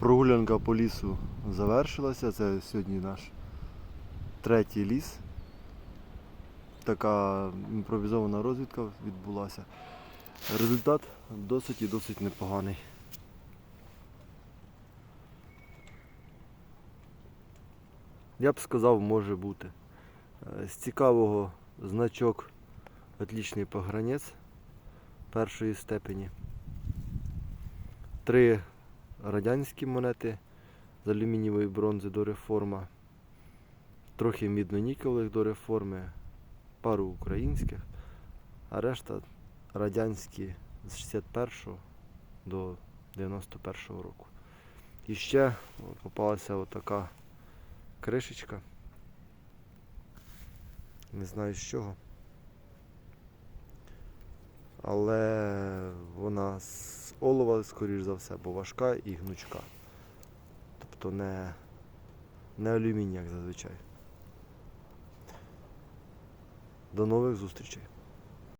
Прогулянка по лісу завершилася. Це сьогодні наш третій ліс. Така імпровізована розвідка відбулася. Результат досить і досить непоганий. Я б сказав, може бути. Е, З цікавого значок отлічний погранець першої степені. Три радянські монети з алюмінієвої бронзи до реформа, трохи мідно-нікелевих до реформи, пару українських, а решта радянські з 61 до 91 року. І ще попалася отака кришечка. Не знаю з чого. Але вона з олова, скоріш за все, бо важка і гнучка. Тобто не, не алюміній, як зазвичай. До нових зустрічей.